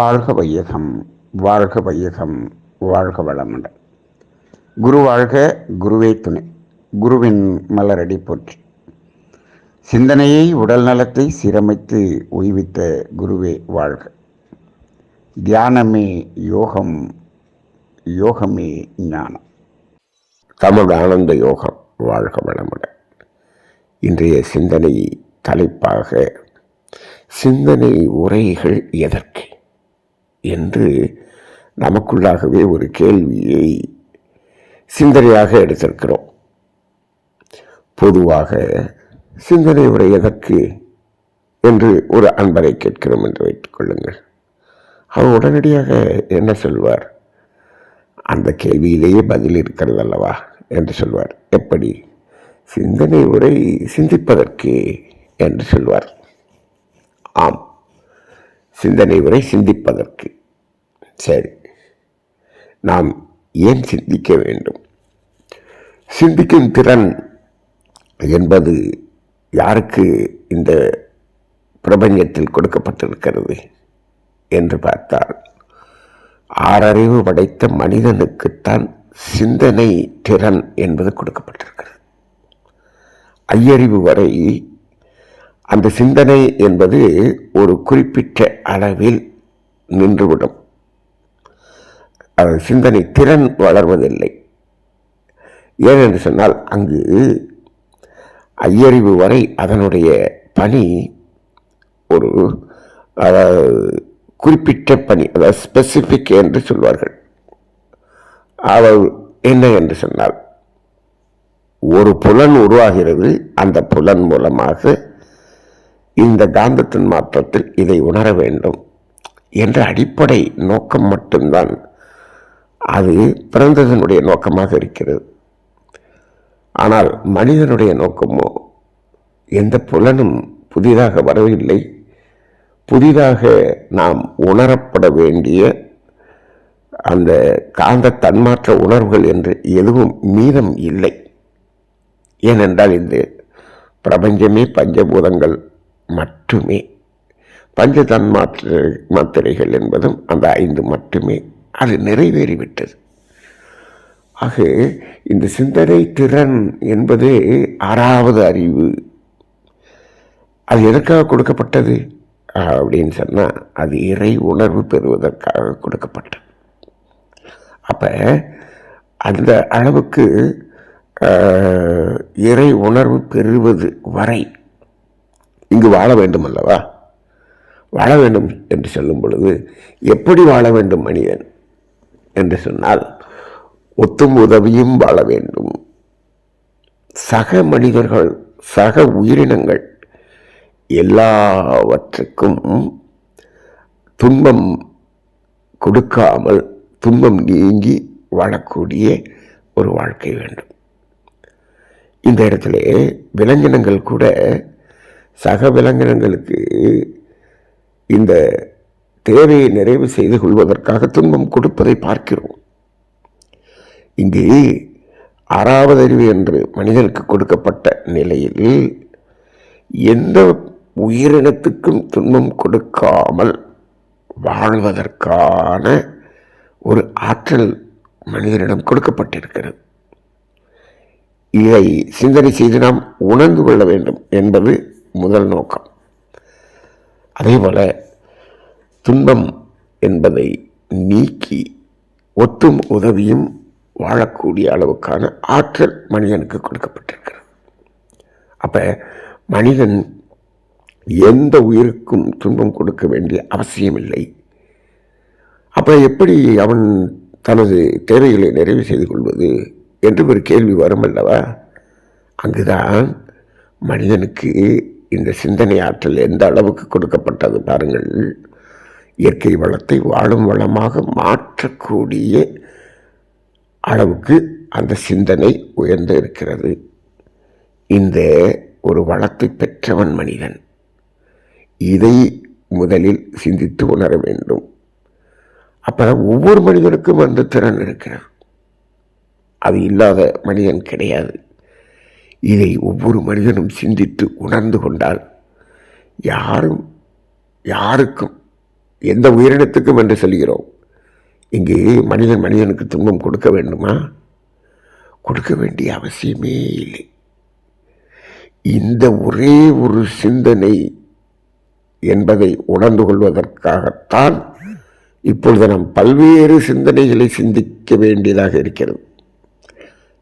வாழ்க வையகம் வாழ்க வையகம் வாழ்க வளமுடன். குரு வாழ்க குருவே துணை. குருவின் மலரடி போற்றி. சிந்தனையை உடல் நலத்தை சீரமைத்து உய்வித்த குருவே வாழ்க. தியானமே யோகம் யோகமே ஞானம். தமிழ் ஆனந்த யோகம் வாழ்க வளமுடன். இன்றைய சிந்தனை தலைப்பாக சிந்தனை உரைகள் எதற்கு? என்று நமக்குள்ளாகவே ஒரு கேள்வியை சிந்தனையாக எடுத்திருக்கிறோம். பொதுவாக சிந்தனை உரை எதற்கு என்று ஒரு அன்பரை கேட்கிறோம் என்று வைத்துக் கொள்ளுங்கள். அவர் உடனடியாக என்ன சொல்வார்? அந்த கேள்வியிலேயே பதில் இருக்கிறது அல்லவா? என்று சொல்வார். எப்படி? சிந்தனை உரை சிந்திப்பதற்கு என்று சொல்வார். ஆம். சிந்தனை உரை சிந்திப்பதற்கு. சரி. நாம் ஏன் சிந்திக்க வேண்டும்? சிந்திக்கும் திறன் என்பது யாருக்கு இந்த பிரபஞ்சத்தில் கொடுக்கப்பட்டிருக்கிறது என்று பார்த்தால் ஆறறிவு படைத்த மனிதனுக்குத்தான் சிந்தனை திறன் என்பது கொடுக்கப்பட்டிருக்கிறது. ஐயறிவு வரை அந்த சிந்தனை என்பது ஒரு குறிப்பிட்ட அளவில் நின்றுவிடும். அது சிந்தனை திறன் வளர்வதில்லை. ஏனென்று சொன்னால் அங்கு ஐயறிவு வரை அதனுடைய பணி ஒரு குறிப்பிட்ட பணி அதாவது ஸ்பெசிஃபிக் என்று சொல்வார்கள். அவள் என்ன என்று சொன்னால் ஒரு புலன் உருவாகிறது அந்த புலன் மூலமாக இந்த காந்தத்தின் மாற்றத்தில் இதை உணர வேண்டும் என்ற அடிப்படை நோக்கம் மட்டும்தான். அது பிறந்ததனுடைய நோக்கமாக இருக்கிறது. ஆனால் மனிதனுடைய நோக்கமோ எந்த புலனும் புதிதாக வரவில்லை. புதிதாக நாம் உணரப்பட வேண்டிய அந்த காந்த தன்மாற்ற உணர்வுகள் என்று எதுவும் மீதம் இல்லை. ஏனென்றால் இந்த பிரபஞ்சமே பஞ்சபூதங்கள் மட்டுமே. பஞ்ச தன்மாத்திரை மாத்திரைகள் என்பதும் அந்த ஐந்து மட்டுமே. அது நிறைவேறிவிட்டது. ஆக இந்த சிந்தனை திறன் என்பது ஆறாவது அறிவு. அது எதற்காக கொடுக்கப்பட்டது? அப்படின்னு சொன்னால் அது இறை உணர்வு பெறுவதற்காக கொடுக்கப்பட்டது. அப்போ அந்த அளவுக்கு இறை உணர்வு பெறுவது வரை இங்கு வாழ வேண்டும் அல்லவா வாழ வேண்டும் என்று சொல்லும் பொழுது எப்படி வாழ வேண்டும் மனிதன் என்று சொன்னால் ஒத்தும் உதவியும் வாழ வேண்டும். சக மனிதர்கள் சக உயிரினங்கள் எல்லாவற்றுக்கும் துன்பம் கொடுக்காமல் துன்பம் நீங்கி வாழக்கூடிய ஒரு வாழ்க்கை வேண்டும். இந்த இடத்துல விலங்கினங்கள் கூட சக விலங்கினங்களுக்கு இந்த தேவையை நிறைவு செய்து கொள்வதற்காக துன்பம் கொடுப்பதை பார்க்கிறோம். இங்கே அறாவதறிவு அறிவு என்று மனிதனுக்கு கொடுக்கப்பட்ட நிலையில் எந்த உயிரினத்துக்கும் துன்பம் கொடுக்காமல் வாழ்வதற்கான ஒரு ஆற்றல் மனிதனிடம் கொடுக்கப்பட்டிருக்கிறது. இதை சிந்தனை செய்து நாம் உணர்ந்து கொள்ள வேண்டும் என்பது முதல் நோக்கம். அதேபோல் துன்பம் என்பதை நீக்கி ஒத்தும் உதவியும் வாழக்கூடிய அளவுக்கான ஆற்றல் மனிதனுக்கு கொடுக்கப்பட்டிருக்கிறது. அப்போ மனிதன் எந்த உயிருக்கும் துன்பம் கொடுக்க வேண்டிய அவசியமில்லை அப்போ எப்படி அவன் தனது தேவைகளை நிறைவு செய்து கொள்வது என்று ஒரு கேள்வி வரும் அல்லவா? அங்குதான் மனிதனுக்கு இந்த சிந்தனை ஆற்றல் எந்த அளவுக்கு கொடுக்கப்பட்டது பாருங்கள். இயற்கை வளத்தை வாழும் வளமாக மாற்றக்கூடிய அளவுக்கு அந்த சிந்தனை உயர்ந்து இருக்கிறது. இந்த ஒரு வளத்தை பெற்றவன் மனிதன். இதை முதலில் சிந்தித்து உணர வேண்டும். அப்போ ஒவ்வொரு மனிதனுக்கும் அந்த திறன் இருக்கிறான். அது இல்லாத மனிதன் கிடையாது. இதை ஒவ்வொரு மனிதனும் சிந்தித்து உணர்ந்து கொண்டால் யாரும் யாருக்கும் எந்த உயிரினத்துக்கும் என்று சொல்கிறோம். இங்கே மனிதன் மனிதனுக்கு துன்பம் கொடுக்க வேண்டுமா? கொடுக்க வேண்டிய அவசியமே இல்லை. இந்த ஒரே ஒரு சிந்தனை என்பதை உணர்ந்து கொள்வதற்காகத்தான் இப்பொழுது நாம் பல்வேறு சிந்தனைகளை சிந்திக்க வேண்டியதாக இருக்கிறது.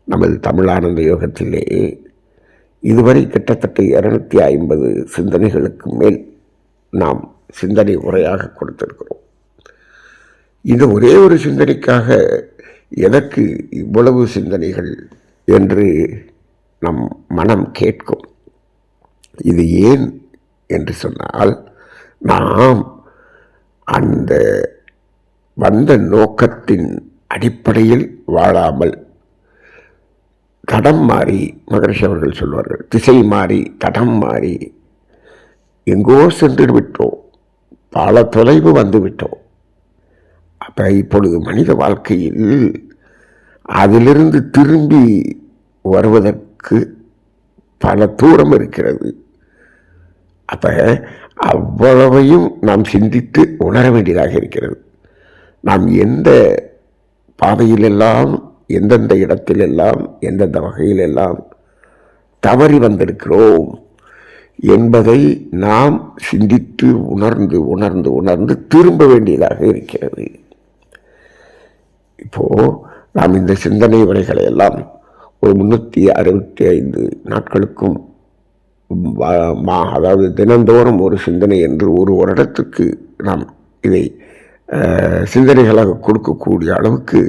நமது தமிழானந்த யோகத்திலே இதுவரை கிட்டத்தட்ட இருநூத்தி ஐம்பது சிந்தனைகளுக்கு மேல் நாம் சிந்தனை உரையாக கொடுத்திருக்கிறோம். இந்த ஒரே ஒரு சிந்தனைக்காக எதற்கு இவ்வளவு சிந்தனைகள் என்று நம் மனம் கேட்கும். இது ஏன் என்று சொன்னால் நாம் அந்த வந்த நோக்கத்தின் அடிப்படையில் வாழாமல் தடம் மாறி மகரிஷி அவர்கள் சொல்வார்கள். திசை மாறி தடம் மாறி. எங்கோ சென்று விட்டோம். பல தொலைவு வந்து விட்டோம். அப்போ இப்பொழுது மனித வாழ்க்கையில் அதிலிருந்து திரும்பி வருவதற்கு பல தூரம் இருக்கிறது. அப்போ அவ்வளவையும் நாம் சிந்தித்து உணர வேண்டியதாக இருக்கிறது. நாம் எந்த பாதையிலெல்லாம் எந்தெந்த இடத்திலெல்லாம் எந்தெந்த வகையிலெல்லாம் தவறி வந்திருக்கிறோம் என்பதை நாம் சிந்தித்து உணர்ந்து உணர்ந்து உணர்ந்து திரும்ப வேண்டியதாக இருக்கிறது. இப்போது நாம் இந்த சிந்தனை வரைகளை எல்லாம் ஒரு முன்னூற்றி அறுபத்தி ஐந்து நாட்களுக்கும் மா- அதாவது தினந்தோறும் ஒரு சிந்தனை என்று ஒரு வருடத்துக்கு நாம் இதை சிந்தனைகளாக கொடுக்கக்கூடிய அளவுக்கு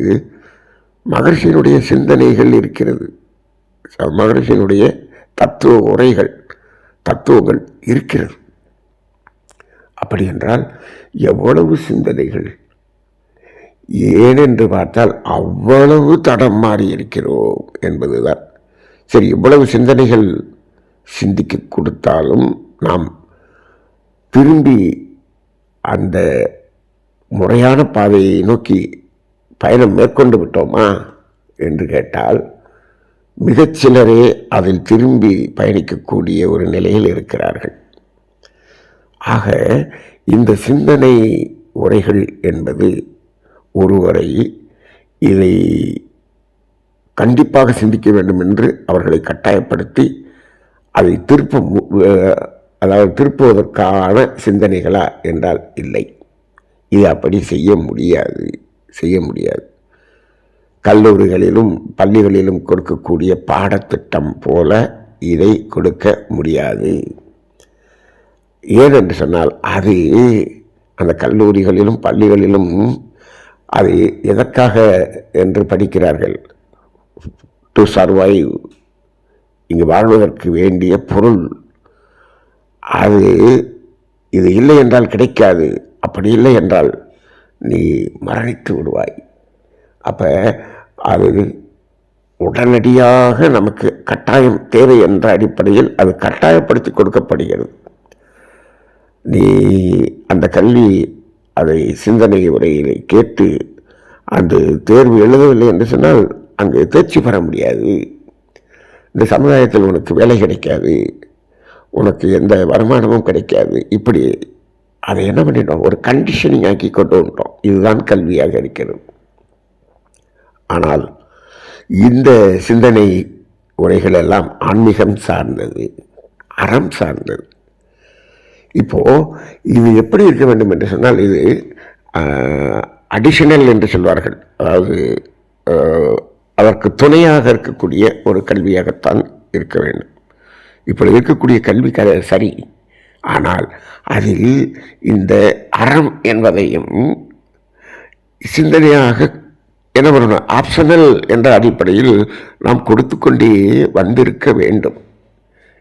மகர்ஷியினுடைய சிந்தனைகள் இருக்கிறது. மகர்ஷியினுடைய தத்துவ உரைகள் தத்துவங்கள் இருக்கிறது. அப்படி என்றால் எவ்வளவு சிந்தனைகள்? ஏனென்று பார்த்தால் அவ்வளவு தடம் மாறி இருக்கிறோம் என்பதுதான். சரி இவ்வளவு சிந்தனைகள் சிந்திக்க கொடுத்தாலும் நாம் திரும்பி அந்த முறையான பாதையை நோக்கி பயணம் மேற்கொண்டு விட்டோமா என்று கேட்டால் மிகச்சிலரே அதில் திரும்பி பயணிக்கக்கூடிய ஒரு நிலையில் இருக்கிறார்கள். ஆக இந்த சிந்தனை உரைகள் என்பது ஒருவரை இதை கண்டிப்பாக சிந்திக்க வேண்டும் என்று அவர்களை கட்டாயப்படுத்தி அதை திருப்ப மு- அதாவது திருப்புவதற்கான சிந்தனைகளா என்றால் இல்லை. இது அப்படி செய்ய முடியாது. செய்ய முடியாது. கல்லூரிகளிலும் பள்ளிகளிலும் கொடுக்கக்கூடிய பாடத்திட்டம் போல இதை கொடுக்க முடியாது. ஏனென்று சொன்னால் அது அந்த கல்லூரிகளிலும் பள்ளிகளிலும் அது எதற்காக என்று படிக்கிறார்கள்? டு சர்வைவ் இங்கு வாழ்வதற்கு வேண்டிய பொருள். அது இது இல்லை என்றால் கிடைக்காது. அப்படி இல்லை என்றால் நீ மரணித்து விடுவாய். அப்போ அது உடனடியாக நமக்கு கட்டாயம் தேவை என்ற அடிப்படையில் அது கட்டாயப்படுத்தி கொடுக்கப்படுகிறது. நீ அந்த கல்வி அதை சிந்தனை உரையிலே கேட்டு அந்த தேர்வு எழுதவில்லை என்று சொன்னால் அங்கு தேர்ச்சி பெற முடியாது. இந்த சமுதாயத்தில் உனக்கு வேலை கிடைக்காது. உனக்கு எந்த வருமானமும் கிடைக்காது. இப்படி அதை என்ன பண்ணிட்டோம்? ஒரு கண்டிஷனிங் ஆக்கி கொண்டு வந்துட்டோம். இதுதான் கல்வியாக இருக்கிறது. ஆனால் இந்த சிந்தனை உரைகள் எல்லாம் ஆன்மீகம் சார்ந்தது அறம் சார்ந்தது. இப்போது இது எப்படி இருக்க வேண்டும் என்று சொன்னால் இது அடிஷனல் என்று சொல்வார்கள். அதாவது அதற்கு துணையாக இருக்கக்கூடிய ஒரு கல்வியாகத்தான் இருக்க வேண்டும். இப்போ இருக்கக்கூடிய கல்வி க சரி ஆனால் அதில் இந்த அறம் என்பதையும் சிந்தனையாக என்ன பண்ணணும்? ஆப்ஷனல் என்ற அடிப்படையில் நாம் கொடுத்து கொண்டே வந்திருக்க வேண்டும்.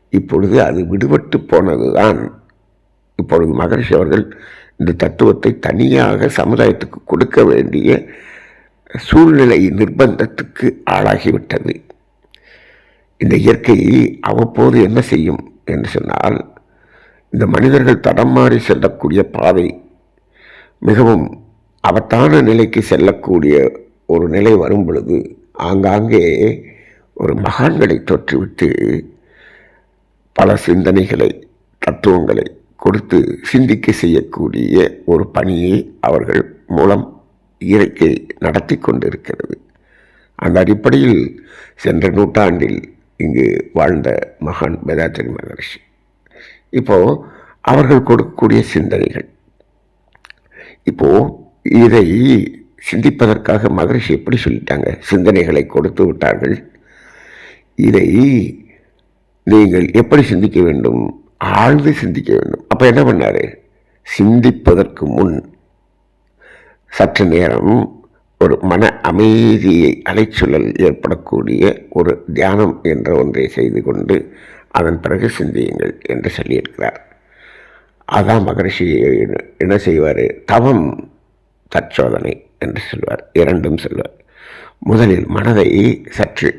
இப்பொழுது அது விடுபட்டு போனதுதான். இப்பொழுது மகரிஷி அவர்கள் இந்த தத்துவத்தை தனியாக சமுதாயத்துக்கு கொடுக்க வேண்டிய சூழ்நிலை நிர்பந்தத்துக்கு ஆளாகிவிட்டது. இந்த இயற்கை அவ்வப்போது என்ன செய்யும் என்று சொன்னால் இந்த மனிதர்கள் தடம் மாறி செல்லக்கூடிய பாதை மிகவும் ஆபத்தான நிலைக்கு செல்லக்கூடிய ஒரு நிலை வரும் பொழுது ஆங்காங்கே ஒரு மகான்களை தொற்றுவிட்டு பல சிந்தனைகளை தத்துவங்களை கொடுத்து சிந்திக்க செய்யக்கூடிய ஒரு பணியை அவர்கள் மூலம் இயற்கை நடத்தி கொண்டிருக்கிறது. அந்த அடிப்படையில் சென்ற நூற்றாண்டில் இங்கு வாழ்ந்த மகான் வேதாச்சரி மகரிஷி. இப்போது அவர்கள் கொடுக்கக்கூடிய சிந்தனைகள். இப்போது இதை சிந்திப்பதற்காக மகரிஷி எப்படி சொல்லிட்டாங்க? சிந்தனைகளை கொடுத்து விட்டார்கள். இதை நீங்கள் எப்படி சிந்திக்க வேண்டும்? ஆழ்ந்து சிந்திக்க வேண்டும். அப்போ என்ன பண்ணாரு? சிந்திப்பதற்கு முன் சற்று நேரம் ஒரு மன அமைதியை அலைச்சூழல் ஏற்படக்கூடிய ஒரு தியானம் என்ற ஒன்றை செய்து கொண்டு அதன் பிறகு சிந்தியுங்கள் என்று சொல்லியிருக்கிறார். அதான் மகரிஷி என்ன செய்வார்? தவம் தற்சோதனை என்று சொல்வார். இரண்டும் சொல்வார். முதலில் மனதை சற்று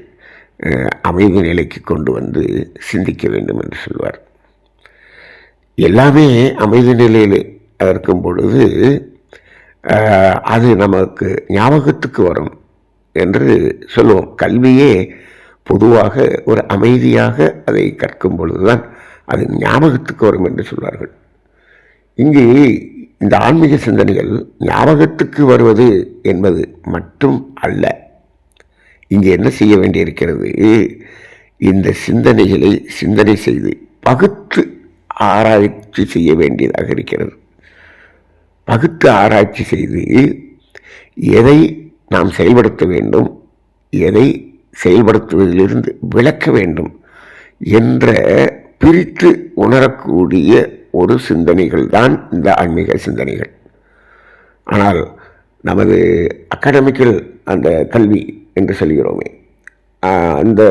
அமைதி நிலைக்கு கொண்டு வந்து சிந்திக்க வேண்டும் என்று சொல்வார். எல்லாமே அமைதி நிலையில் இருக்கும் பொழுது அது நமக்கு ஞாபகத்துக்கு வரும் என்று சொல்லுவோம். கல்வியே பொதுவாக ஒரு அமைதியாக அதை கற்கும் பொழுதுதான் அது ஞாபகத்துக்கு வரும் என்று சொல்வார்கள். இங்கு இந்த ஆன்மீக சிந்தனைகள் ஞாபகத்துக்கு வருவது என்பது மட்டும் அல்ல. இங்கே என்ன செய்ய வேண்டியிருக்கிறது? இந்த சிந்தனைகளை சிந்தனை செய்து பகுத்து ஆராய்ச்சி செய்ய வேண்டியதாக இருக்கிறது. பகுத்து ஆராய்ச்சி செய்து எதை நாம் செயல்படுத்த வேண்டும் எதை செயல்படுத்துவதிலிருந்து விளக்க வேண்டும் என்ற பிரித்து உணரக்கூடிய ஒரு சிந்தனைகள் தான் இந்த ஆன்மீக சிந்தனைகள். ஆனால் நமது அகாடமிக்கல் அந்த கல்வி என்று சொல்கிறோமே அந்த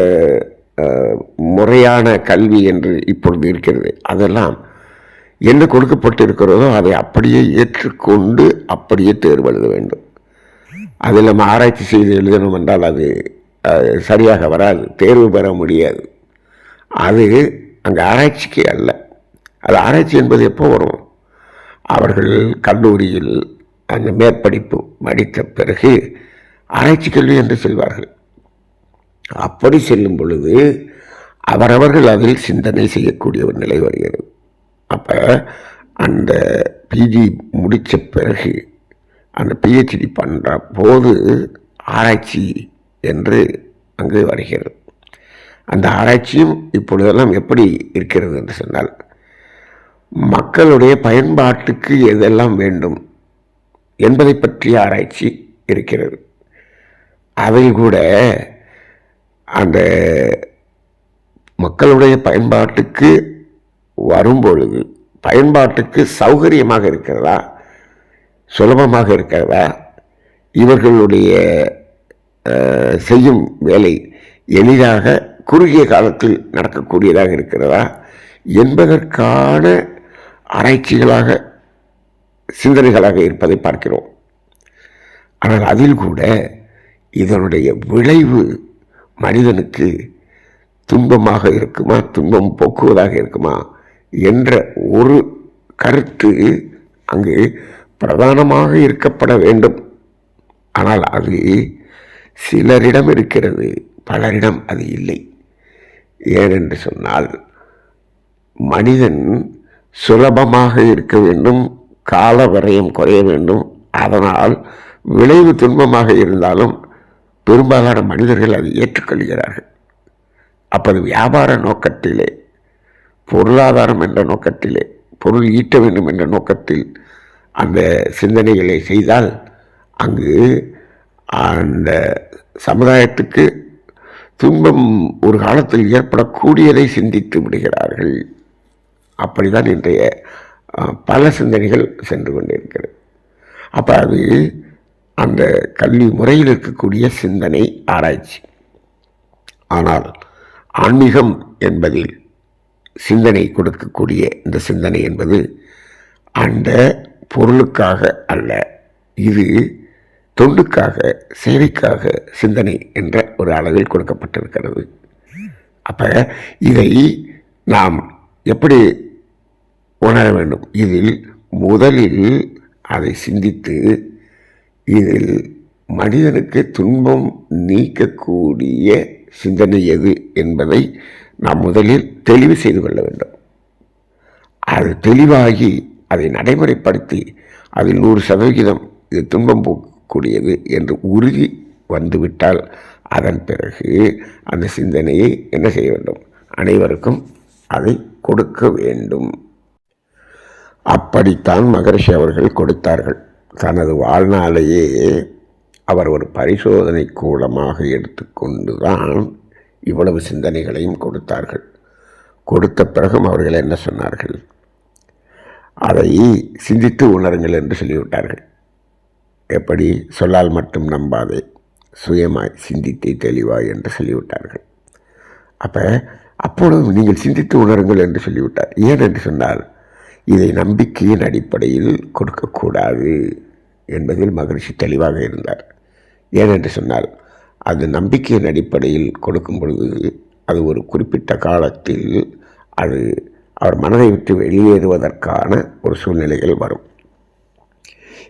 முறையான கல்வி என்று இப்பொழுது இருக்கிறது அதெல்லாம் என்ன கொடுக்கப்பட்டு இருக்கிறதோ அதை அப்படியே ஏற்றுக்கொண்டு அப்படியே தேர்வு எழுத வேண்டும். அதில் நம்ம ஆராய்ச்சி செய்து எழுதணும் என்றால் அது சரியாக வராது தேர்வு பெற முடியாது. அது அங்கே ஆராய்ச்சிக்கு அல்ல. அது ஆராய்ச்சி என்பது எப்போ வரும்? அவர்கள் கல்லூரியில் அந்த மேற்படிப்பு படித்த பிறகு ஆராய்ச்சி கல்வி என்று செல்வார்கள். அப்படி செல்லும் பொழுது அவரவர்கள் அதில் சிந்தனை செய்யக்கூடிய ஒரு நிலை வருகிறது. அப்போ அந்த பிஜி முடித்த பிறகு அந்த பிஹெச்டி பண்ணுற போது ஆராய்ச்சி என்று அங்கு வருகிறது. அந்த ஆராய்ச்சியும் இப்பொழுதெல்லாம் எப்படி இருக்கிறது என்று சொன்னால் மக்களுடைய பயன்பாட்டுக்கு எதெல்லாம் வேண்டும் என்பதை பற்றிய ஆராய்ச்சி இருக்கிறது. அதில் கூட அந்த மக்களுடைய பயன்பாட்டுக்கு வரும்பொழுது பயன்பாட்டுக்கு சௌகரியமாக இருக்கிறதா சுலபமாக இருக்கிறதா இவர்களுடைய செய்யும் வேலை எளிதாக குறுகிய காலத்தில் நடக்கக்கூடியதாக இருக்கிறதா என்பதற்கான ஆராய்ச்சிகளாக சிந்தனைகளாக இருப்பதை பார்க்கிறோம். ஆனால் அதில் கூட இதனுடைய விளைவு மனிதனுக்கு துன்பமாக இருக்குமா துன்பம் போக்குவதாக இருக்குமா என்ற ஒரு கருத்து அங்கு பிரதானமாக இருக்கப்பட வேண்டும். ஆனால் அது சிலரிடம் இருக்கிறது பலரிடம் அது இல்லை. ஏனென்று சொன்னால் மனிதன் சுலபமாக இருக்க வேண்டும் கால வரையம் குறைய வேண்டும். அதனால் விளைவு துன்பமாக இருந்தாலும் பெரும்பாலான மனிதர்கள் அதை ஏற்றுக்கொள்கிறார்கள். அப்போது வியாபார நோக்கத்திலே பொருளாதாரம் என்ற நோக்கத்திலே பொருள் ஈட்ட வேண்டும் என்ற நோக்கத்தில் அந்த சிந்தனைகளை செய்தால் அங்கு அந்த சமுதாயத்துக்கு துன்பம் ஒரு காலத்தில் ஏற்படக்கூடியதை சிந்தித்து விடுகிறார்கள். அப்படிதான் இன்றைய பல சிந்தனைகள் சென்று கொண்டிருக்கிறது. அப்போ அது அந்த கல்வி முறையில் இருக்கக்கூடிய சிந்தனை ஆராய்ச்சி. ஆனால் ஆன்மீகம் என்பதில் சிந்தனை கொடுக்கக்கூடிய இந்த சிந்தனை என்பது அந்த பொருளுக்காக அல்ல. இது தொண்டுக்காக சேவைக்காக சிந்தனை என்ற ஒரு அளவில் கொடுக்கப்பட்டிருக்கிறது. அப்போ இதை நாம் எப்படி உணர வேண்டும்? இதில் முதலில் அதை சிந்தித்து இதில் மனிதனுக்கு துன்பம் நீக்கக்கூடிய சிந்தனை எது என்பதை நாம் முதலில் தெளிவு செய்து கொள்ள வேண்டும். அது தெளிவாகி அதை நடைமுறைப்படுத்தி அதில் நூறு சதவிகிதம் இது துன்பம் கூடியது என்று உறுதி வந்துவிட்டால் அதன் பிறகு அந்த சிந்தனையை என்ன செய்ய வேண்டும்? அனைவருக்கும் அதை கொடுக்க வேண்டும். அப்படித்தான் மகரிஷி அவர்கள் கொடுத்தார்கள். தனது வாழ்நாளையே அவர் ஒரு பரிசோதனை கூலமாக எடுத்துக்கொண்டு தான் இவ்வளவு சிந்தனைகளையும் கொடுத்தார்கள். கொடுத்த பிறகும் அவர்கள் என்ன சொன்னார்கள்? அதை சிந்தித்து உணருங்கள் என்று சொல்லிவிட்டார்கள். எப்படி சொல்லால் மட்டும் நம்பாதே சுயமாய் சிந்தித்தே தெளிவாய் என்று சொல்லிவிட்டார்கள். அப்போ அப்பொழுது நீங்கள் சிந்தித்து உணருங்கள் என்று சொல்லிவிட்டார். ஏன் என்று சொன்னால் இதை நம்பிக்கையின் அடிப்படையில் கொடுக்கக்கூடாது என்பதில் மகிழ்ச்சி தெளிவாக இருந்தார். ஏனென்று சொன்னால் அது நம்பிக்கையின் அடிப்படையில் கொடுக்கும் பொழுது அது ஒரு குறிப்பிட்ட காலத்தில் அது அவர் மனதை விட்டு வெளியேறுவதற்கான ஒரு சூழ்நிலைகள் வரும்.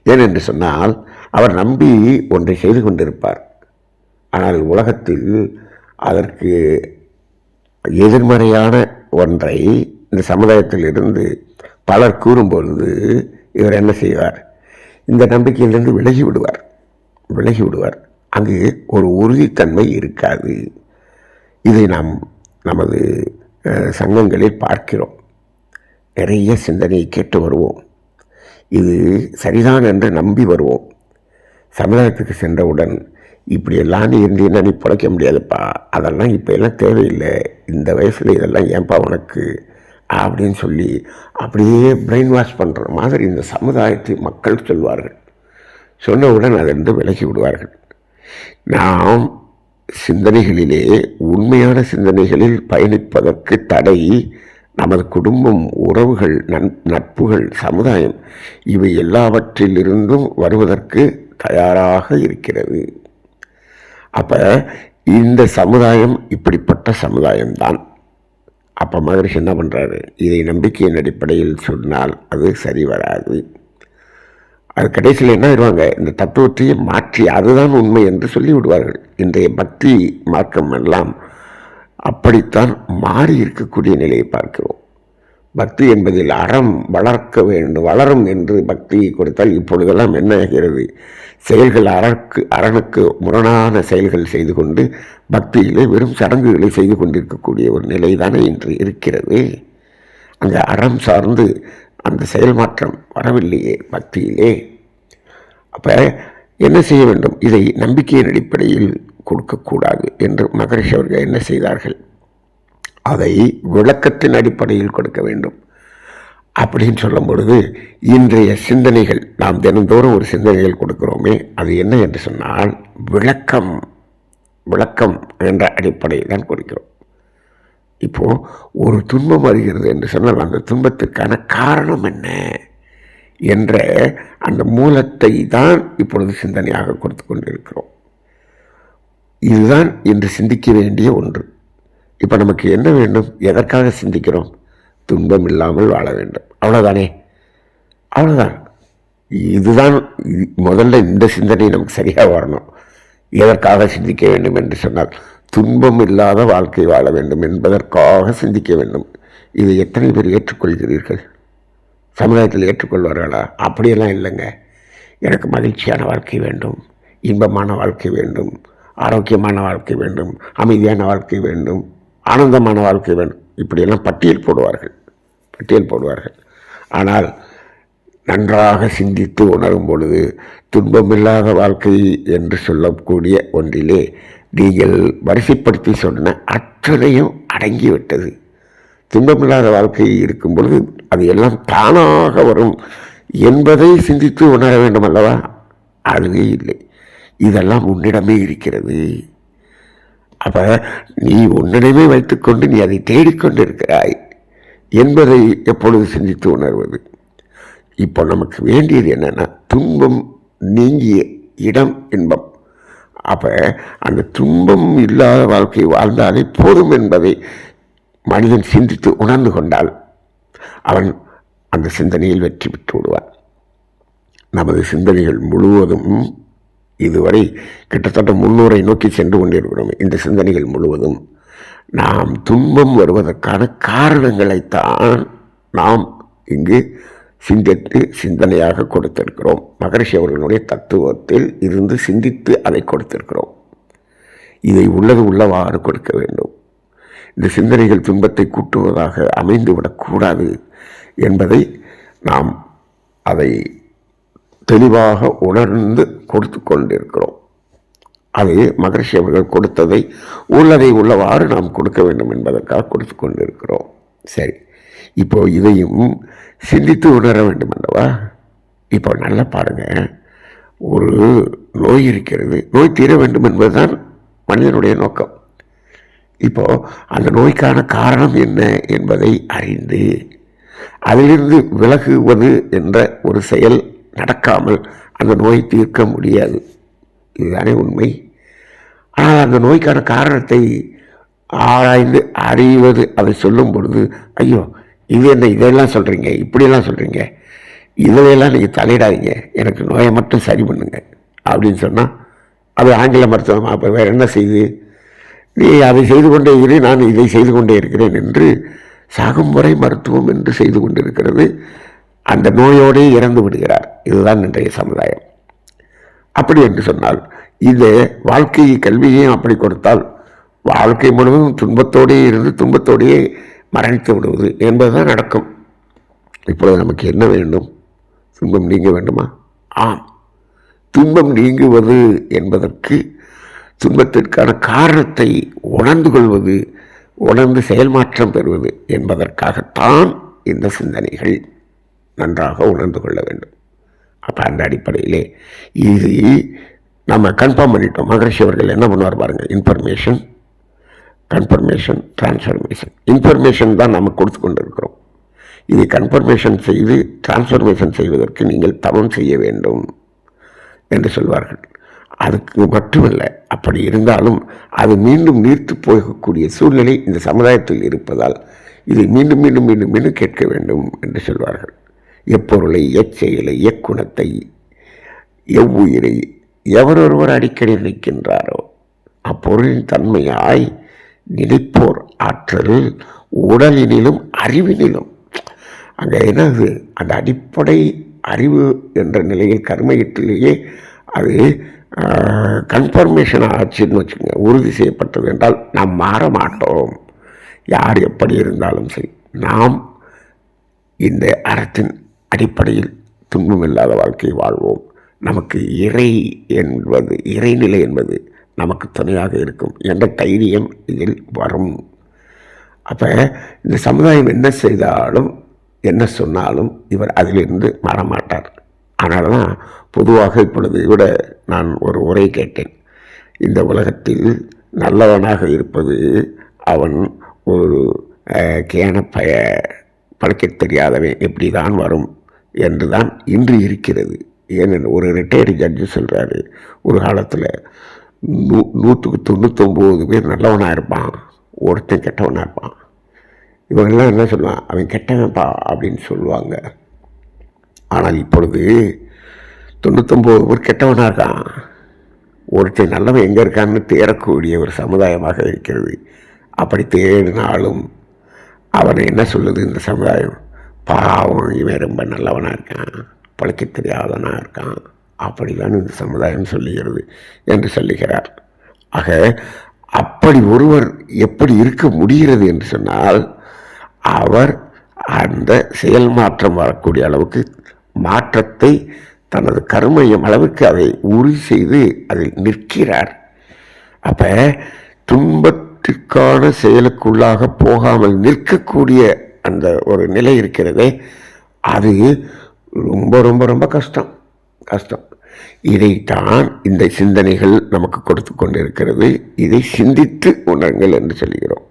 ஏனென்று சொன்னால் அவர் நம்பி ஒன்றை செய்து கொண்டிருப்பார். ஆனால் உலகத்தில் அதற்கு எதிர்மறையான ஒன்றை இந்த சமுதாயத்தில் இருந்து பலர் கூறும்பொழுது இவர் என்ன செய்வார்? இந்த நம்பிக்கையிலிருந்து விலகி விடுவார். விலகி விடுவார். அங்கு ஒரு உறுதித்தன்மை இருக்காது. இதை நாம் நமது சங்கங்களில் பார்க்கிறோம். நிறைய சிந்தனையை கேட்டு வருவோம். இது சரிதான் என்று நம்பி வருவோம். சமுதாயத்துக்கு சென்றவுடன் இப்படியெல்லாம் நீ இருந்தீங்கன்னா நீ பிழைக்க முடியாதுப்பா. அதெல்லாம் இப்போ எல்லாம் தேவையில்லை. இந்த வயசில் இதெல்லாம் ஏன்பா உனக்கு? அப்படின்னு சொல்லி அப்படியே பிரெயின் வாஷ் பண்ணுற மாதிரி இந்த சமுதாயத்தை மக்கள் சொல்வார்கள். சொன்னவுடன் அதிலிருந்து விலகி விடுவார்கள். நாம் சிந்தனைகளிலே உண்மையான சிந்தனைகளில் பயணிப்பதற்கு தடை நமது குடும்பம் உறவுகள் நன் நட்புகள் சமுதாயம் இவை எல்லாவற்றிலிருந்தும் வருவதற்கு தயாராக இருக்கிறது. அப்போ இந்த சமுதாயம் இப்படிப்பட்ட சமுதாயம்தான். அப்போ மகரிஷி என்ன பண்ணுறாரு இதை நம்பிக்கையின் அடிப்படையில் சொன்னால் அது சரி வராது. அது கடைசியில் என்ன ஆயிடுவாங்க? இந்த தத்துவத்தையே மாற்றி அதுதான் உண்மை என்று சொல்லி விடுவார்கள் இன்றைய பக்தி மார்க்கம் எல்லாம் அப்படித்தான் மாறி இருக்கக்கூடிய நிலையை பார்க்கிறோம். பக்தி என்பதில் அறம் வளர்க்க வேண்டும் வளரும் என்று பக்தியை கொடுத்தால் இப்பொழுதெல்லாம் என்ன ஆகிறது? செயல்கள் அறக்கு அரணுக்கு முரணான செயல்கள் செய்து கொண்டு பக்தியிலே வெறும் சடங்குகளை செய்து கொண்டிருக்கக்கூடிய ஒரு நிலை தானே இன்று இருக்கிறது. அங்கே அறம் சார்ந்து அந்த செயல் மாற்றம் வரவில்லையே பக்தியிலே. அப்போ என்ன செய்ய வேண்டும்? இதை நம்பிக்கையின் அடிப்படையில் கொடுக்கக்கூடாது என்று மகரிஷி அவர்கள் என்ன செய்தார்கள்? அதை விளக்கத்தின் அடிப்படையில் கொடுக்க வேண்டும். அப்படின்னு சொல்லும் பொழுது இன்றைய சிந்தனைகள் நாம் தினந்தோறும் ஒரு சிந்தனைகள் கொடுக்கிறோமே அது என்ன என்று சொன்னால் விளக்கம் விளக்கம் என்ற அடிப்படையில் தான் கொடுக்கிறோம். இப்போது ஒரு துன்பம் வருகிறது என்று சொன்னால் அந்த துன்பத்துக்கான காரணம் என்ன? என்ற அந்த மூலத்தை தான் இப்பொழுது சிந்தனையாக கொடுத்து கொண்டிருக்கிறோம். இதுதான் இன்று சிந்திக்க வேண்டிய ஒன்று. இப்போ நமக்கு என்ன வேண்டும்? எதற்காக சிந்திக்கிறோம்? துன்பம் இல்லாமல் வாழ வேண்டும். அவ்வளோதானே அவ்வளோதான் இதுதான் முதல்ல இந்த சிந்தனை நமக்கு சரியாக வரணும். எதற்காக சிந்திக்க வேண்டும் என்று சொன்னால் துன்பம் இல்லாத வாழ்க்கை வாழ வேண்டும் என்பதற்காக சிந்திக்க வேண்டும். இதை எத்தனை பேர் ஏற்றுக்கொள்கிறீர்கள்? சமுதாயத்தில் ஏற்றுக்கொள்வார்களா? அப்படியெல்லாம் இல்லைங்க. எனக்கு மகிழ்ச்சியான வாழ்க்கை வேண்டும். இன்பமான வாழ்க்கை வேண்டும். ஆரோக்கியமான வாழ்க்கை வேண்டும் அமைதியான வாழ்க்கை வேண்டும் ஆனந்தமான வாழ்க்கை வேண்டும். இப்படியெல்லாம் பட்டியல் போடுவார்கள். பட்டியல் போடுவார்கள். ஆனால் நன்றாக சிந்தித்து உணரும் பொழுது துன்பமில்லாத வாழ்க்கை என்று சொல்லக்கூடிய ஒன்றிலே நீங்கள் வரிசைப்படுத்தி சொன்ன அத்தனையும் அடங்கிவிட்டது. துன்பமில்லாத வாழ்க்கை இருக்கும் பொழுது அது எல்லாம் தானாக வரும் என்பதை சிந்தித்து உணர வேண்டும் அல்லவா அதுவே இல்லை. இதெல்லாம் உன்னிடமே இருக்கிறது. அப்போ நீ உன்னிடமே வைத்துக்கொண்டு நீ அதை தேடிக்கொண்டு இருக்கிறாய் என்பதை எப்பொழுது சிந்தித்து உணர்வது? இப்போ நமக்கு வேண்டியது என்னன்னா துன்பம் நீங்கிய இடம் இன்பம். அப்போ அந்த துன்பம் இல்லாத வாழ்க்கை வாழ்ந்தாலே போதும் என்பதை மனிதன் சிந்தித்து உணர்ந்து கொண்டால் அவன் அந்த சிந்தனையில் வெற்றி பெற்று விடுவான். நமது சிந்தனைகள் முழுவதும் இதுவரை கிட்டத்தட்ட முன்னூரை நோக்கி சென்று கொண்டிருக்கிறோம். இந்த சிந்தனைகள் முழுவதும் நாம் துன்பம் வருவதற்கான காரணங்களைத்தான் நாம் இங்கு சிந்தித்து சிந்தனையாக கொடுத்திருக்கிறோம். மகரிஷி அவர்களுடைய தத்துவத்தில் இருந்து சிந்தித்து அதை கொடுத்திருக்கிறோம். இதை உள்ளது உள்ளவாறு கொடுக்க வேண்டும். இந்த சிந்தனைகள் துன்பத்தை கூட்டுவதாக அமைந்துவிடக்கூடாது என்பதை நாம் அதை தெளிவாக உணர்ந்து கொடுத்து கொண்டிருக்கிறோம். அது மகர்ஷி அவர்கள் கொடுத்ததை உள்ளதை உள்ளவாறு நாம் கொடுக்க வேண்டும் என்பதற்காக கொடுத்து கொண்டிருக்கிறோம். சரி இப்போ இதையும் சிந்தித்து உணர வேண்டும் அல்லவா? இப்போ நல்லா பாருங்க. ஒரு நோய் இருக்கிறது. நோய் தீர வேண்டும் என்பதுதான் மனிதனுடைய நோக்கம். இப்போ அந்த நோய்க்கான காரணம் என்ன என்பதை அறிந்து அதிலிருந்து விலகுவது என்ற ஒரு செயல் நடக்காமல் அந்த நோயை தீர்க்க முடியாது. இதுதானே உண்மை. ஆனால் அந்த நோய்க்கான காரணத்தை ஆராய்ந்து அறிவது அதை சொல்லும் பொழுது ஐயோ இது என்ன இதெல்லாம் சொல்கிறீங்க இப்படியெல்லாம் சொல்கிறீங்க இதிலெல்லாம் நீங்கள் தலையிடாதீங்க எனக்கு நோயை மட்டும் சரி பண்ணுங்க அப்படின்னு சொன்னால் அது ஆங்கில மருத்துவம் அப்போ வேறு என்ன செய்து? நீ அதை செய்து கொண்டே இரு நான் இதை செய்து கொண்டே இருக்கிறேன் என்று சாகும் முறை மருத்துவம் என்று செய்து கொண்டிருக்கிறது. அந்த நோயோடே இறந்து விடுகிறார். இதுதான் இன்றைய சமுதாயம். அப்படி என்று சொன்னால் இது வாழ்க்கையை கல்வியையும் அப்படி கொடுத்தால் வாழ்க்கை முழுவதும் துன்பத்தோடே இருந்து துன்பத்தோடையே மரணித்து விடுவது என்பதுதான் நடக்கும். இப்பொழுது நமக்கு என்ன வேண்டும்? துன்பம் நீங்க வேண்டுமா? ஆம். துன்பம் நீங்குவது என்பதற்கு துன்பத்திற்கான காரணத்தை உணர்ந்து கொள்வது உணர்ந்து செயல்மாற்றம் பெறுவது என்பதற்காகத்தான் இந்த சிந்தனைகள். நன்றாக உணர்ந்து கொள்ள வேண்டும். அப்போ அந்த அடிப்படையிலே இது நம்ம கன்ஃபார்ம் பண்ணிட்டோம். மகரிஷி அவர்கள் என்ன பண்ணுவார் பாருங்கள் இன்ஃபர்மேஷன் கன்ஃபர்மேஷன் டிரான்ஸ்ஃபர்மேஷன் இன்ஃபர்மேஷன் தான் நம்ம கொடுத்து கொண்டு இருக்கிறோம் இதை கன்ஃபர்மேஷன் செய்து டிரான்ஸ்ஃபர்மேஷன் செய்வதற்கு நீங்கள் தவம் செய்ய வேண்டும் என்று சொல்வார்கள். அதுக்கு மட்டுமல்ல அப்படி இருந்தாலும் அது மீண்டும் நீர்த்து போகக்கூடிய சூழ்நிலை இந்த சமுதாயத்தில் இருப்பதால் இதை மீண்டும் மீண்டும் மீண்டும் மீண்டும் கேட்க வேண்டும் என்று சொல்வார்கள். எப்பொருளை எச்செயலை எக்குணத்தை எவ்வுயிரை எவரொருவர் அடிக்கடி நிற்கின்றாரோ அப்பொருளின் தன்மையாய் நினைப்போர் ஆற்றல் உடலினிலும் அறிவினிலும். அங்கே என்னது? அந்த அடிப்படை அறிவு என்ற நிலையில் கர்மயத்திலேயே அது கன்ஃபர்மேஷன் ஆச்சுன்னு வச்சுக்கோங்க. உறுதி செய்யப்பட்டது என்றால் நாம் மாற மாட்டோம். யார் எப்படி இருந்தாலும் சரி நாம் இந்த அறத்தின் அடிப்படையில் துன்பமில்லாத வாழ்க்கை வாழ்வோம். நமக்கு இறை என்பது இறைநிலை என்பது நமக்கு துணையாக இருக்கும் என்ற தைரியம் இதில் வரும். அப்போ இந்த சமுதாயம் என்ன செய்தாலும் என்ன சொன்னாலும் இவர் அதிலிருந்து மாறமாட்டார் அதனால தான் பொதுவாக இப்பொழுது விட நான் ஒரு உரை கேட்டேன். இந்த உலகத்தில் நல்லவனாக இருப்பது அவன் ஒரு கேன பய பழக்க தெரியாதவன் எப்படி தான் வரும் என்று தான் இன்று இருக்கிறது. ஏனென்று ஒரு ரிட்டையர்டு ஜட்ஜு சொல்கிறாரு ஒரு காலத்தில் நூ நூற்றுக்கு தொண்ணூத்தொம்பது பேர் நல்லவனாக இருப்பான் ஒருத்தன் கெட்டவனாக இருப்பான். இவங்கெல்லாம் என்ன சொல்லுவான் அவன் கெட்டவன்ப்பா அப்படின்னு சொல்லுவாங்க. ஆனால் இப்பொழுது தொண்ணூத்தொம்பது பேர் கெட்டவனாக இருக்கான். ஒருத்தன் நல்லவன் எங்கே இருக்கான்னு தேரக்கூடிய ஒரு சமுதாயமாக இருக்கிறது. அப்படி தேடினாலும் அவனை என்ன சொல்லுது இந்த சமுதாயம்? பாவம் இவன் ரொம்ப நல்லவனாக இருக்கான் பழைக்க தெரியாதவனாக இருக்கான். அப்படிதான் இந்த சமுதாயம் சொல்லுகிறது என்று சொல்லுகிறார். ஆக அப்படி ஒருவர் எப்படி இருக்க முடிகிறது என்று சொன்னால் அவர் அந்த செயல் மாற்றம் வரக்கூடிய அளவுக்கு மாற்றத்தை தனது கருமையம் அளவுக்கு அதை உறுதி செய்து அதில் நிற்கிறார். அப்போ துன்பத் துன்பத்திற்கான செயலுக்குள்ளாக போகாமல் நிற்கக்கூடிய அந்த ஒரு நிலை இருக்கிறதே அது ரொம்ப ரொம்ப ரொம்ப கஷ்டம். கஷ்டம். இதைத்தான் இந்த சிந்தனைகள் நமக்கு கொடுத்து கொண்டிருக்கிறது. இதை சிந்தித்து உணருங்கள் என்று சொல்கிறோம்.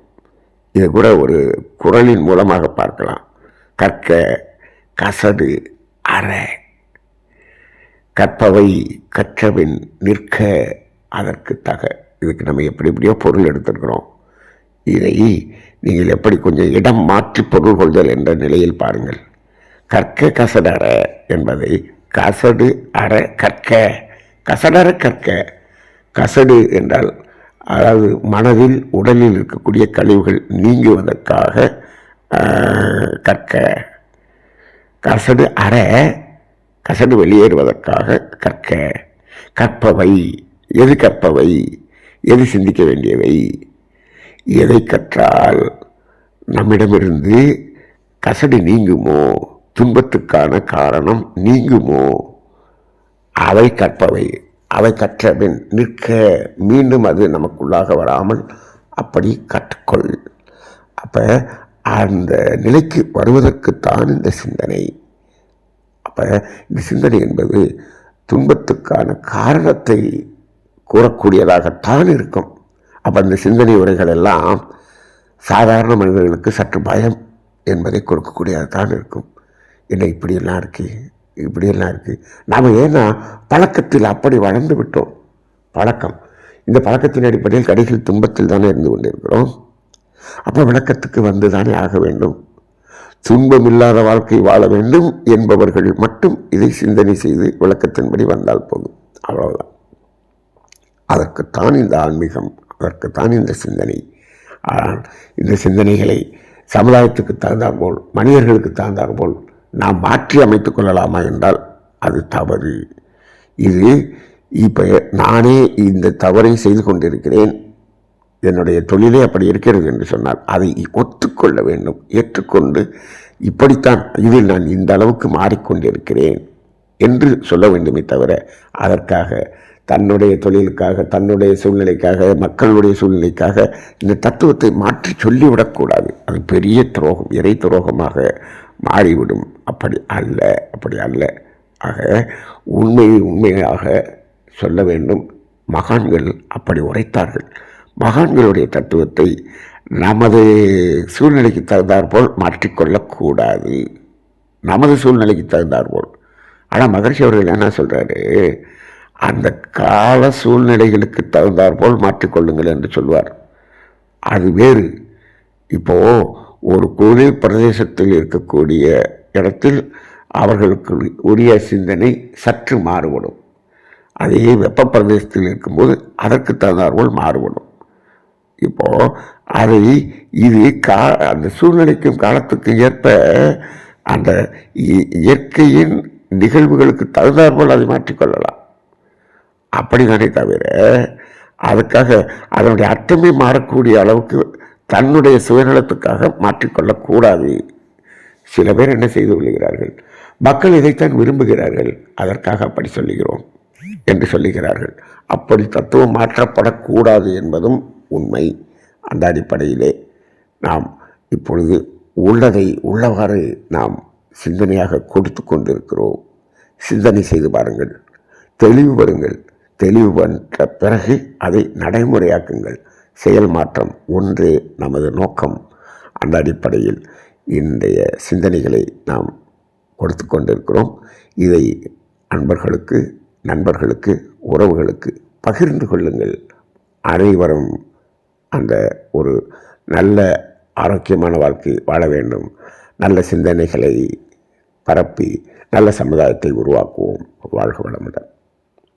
இது கூட ஒரு குரலின் மூலமாக பார்க்கலாம். கற்க கசடு அற. கற்பவை கற்றவின் நிற்க அதற்கு தக. இதுக்கு நம்ம எப்படி எப்படியோ பொருள் எடுத்திருக்கிறோம். இதை நீங்கள் எப்படி கொஞ்சம் இடம் மாற்றி பொருள் கொள்தல் என்ற நிலையில் பாருங்கள். கற்க கசடற என்பதை கசடு அற கற்க. கசடற கற்க. கசடு என்றால் அதாவது மனதில் உடலில் இருக்கக்கூடிய கழிவுகள் நீங்குவதற்காக கற்க. கசடு அற கசடு வெளியேறுவதற்காக கற்க. கற்பவை. எது கற்பவை? எது சிந்திக்க வேண்டியவை? எதை கற்றால் நம்மிடமிருந்து கசடு நீங்குமோ? துன்பத்துக்கான காரணம் நீங்குமோ? அவை கற்பவை. அவை கற்றபின் நிற்க மீண்டும் அது நமக்குள்ளாக வராமல் அப்படி கற்றுக்கொள். அப்போ அந்த நிலைக்கு வருவதற்குத்தான் இந்த சிந்தனை. அப்போ இந்த சிந்தனை என்பது துன்பத்துக்கான காரணத்தை கூறக்கூடியதாகத்தான் இருக்கும். அப்போ அந்த சிந்தனை உரைகள் எல்லாம் சாதாரண மனிதர்களுக்கு சற்று பயம் என்பதை கொடுக்கக்கூடியதாக இருக்கும். என்ன இப்படியெல்லாம் இருக்குது இப்படியெல்லாம் இருக்குது நாம் ஏன்னா பழக்கத்தில் அப்படி வளர்ந்து விட்டோம். பழக்கம். இந்த பழக்கத்தின் அடிப்படையில் கடைகள் துன்பத்தில் தானே இருந்து கொண்டிருக்கிறோம். அப்போ விளக்கத்துக்கு வந்து தானே ஆக வேண்டும். துன்பம் இல்லாத வாழ்க்கை வாழ வேண்டும் என்பவர்கள் மட்டும் இதை சிந்தனை செய்து விளக்கத்தின்படி வந்தால் போதும். அவ்வளவுதான். அதற்குத்தான் இந்த ஆன்மீகம் அதற்குத்தான் இந்த சிந்தனை. ஆனால் இந்த சிந்தனைகளை சமுதாயத்துக்கு தகுந்தாற்போல் மனிதர்களுக்கு தகுந்தாற்போல் நாம் மாற்றி அமைத்துக் கொள்ளலாமா என்றால் அது தவறு. இது இப்போ நானே இந்த தவறை செய்து கொண்டிருக்கிறேன். என்னுடைய தொழிலே அப்படி இருக்கிறது என்று சொன்னால் அதை ஒத்துக்கொள்ள வேண்டும் ஏற்றுக்கொண்டு இப்படித்தான் இதில் நான் இந்த அளவுக்கு மாறிக்கொண்டிருக்கிறேன் என்று சொல்ல வேண்டுமே தவிர அதற்காக தன்னுடைய தொழிலுக்காக தன்னுடைய சூழ்நிலைக்காக மக்களுடைய சூழ்நிலைக்காக இந்த தத்துவத்தை மாற்றி சொல்லிவிடக்கூடாது அது பெரிய துரோகம் இறை துரோகமாக மாறிவிடும். அப்படி அல்ல அப்படி அல்ல. ஆக உண்மையை உண்மையாக சொல்ல வேண்டும். மகான்கள் அப்படி உரைத்தார்கள். மகான்களுடைய தத்துவத்தை நமது சூழ்நிலைக்கு தகுந்தாற்போல் மாற்றிக்கொள்ளக்கூடாது நமது சூழ்நிலைக்கு தகுந்தாற்போல் ஆனால் மகர்ஷி அவர்கள் என்ன சொல்கிறாரு அந்த கால சூழ்நிலைகளுக்கு தகுந்தாற்போல் மாற்றிக்கொள்ளுங்கள் என்று சொல்வார். அது வேறு. இப்போது ஒரு குளிர் பிரதேசத்தில் இருக்கக்கூடிய இடத்தில் அவர்களுக்கு உரிய சிந்தனை சற்று மாறுபடும். அதே வெப்ப பிரதேசத்தில் இருக்கும்போது அதற்கு தகுந்தாற்போல் மாறுபடும். இப்போ அதை இது கா அந்த சூழ்நிலைக்கும் காலத்துக்கும் ஏற்ப அந்த இ- இயற்கையின் நிகழ்வுகளுக்கு தகுந்தாற்போல் அதை மாற்றிக்கொள்ளலாம் அப்படிதானே தவிர அதுக்காக அதனுடைய அர்த்தமே மாறக்கூடிய அளவுக்கு தன்னுடைய சுயநலத்துக்காக மாற்றிக்கொள்ளக்கூடாது. சில பேர் என்ன செய்து கொள்கிறார்கள்? மக்கள் இதைத்தான் விரும்புகிறார்கள். அதற்காக அப்படி சொல்லுகிறோம் என்று சொல்லுகிறார்கள். அப்படி தத்துவம் மாற்றப்படக்கூடாது என்பதும் உண்மை. அந்த அடிப்படையிலே நாம் இப்பொழுது உள்ளதை உள்ளவாறு நாம் சிந்தனையாக கொடுத்து கொண்டிருக்கிறோம். சிந்தனை செய்து பாருங்கள். தெளிவு பெறுங்கள். தெளிவு பெற்ற பிறகு அதை நடைமுறையாக்குங்கள். செயல் மாற்றம் ஒன்றே நமது நோக்கம். அந்த அடிப்படையில் இன்றைய சிந்தனைகளை நாம் கொடுத்து கொண்டிருக்கிறோம். இதை அன்பர்களுக்கு நண்பர்களுக்கு உறவுகளுக்கு பகிர்ந்து கொள்ளுங்கள். அனைவரும் அந்த ஒரு நல்ல ஆரோக்கியமான வாழ்க்கை வாழ வேண்டும். நல்ல சிந்தனைகளை பரப்பி நல்ல சமுதாயத்தை உருவாக்குவோம். வாழ்க வளமுடன்.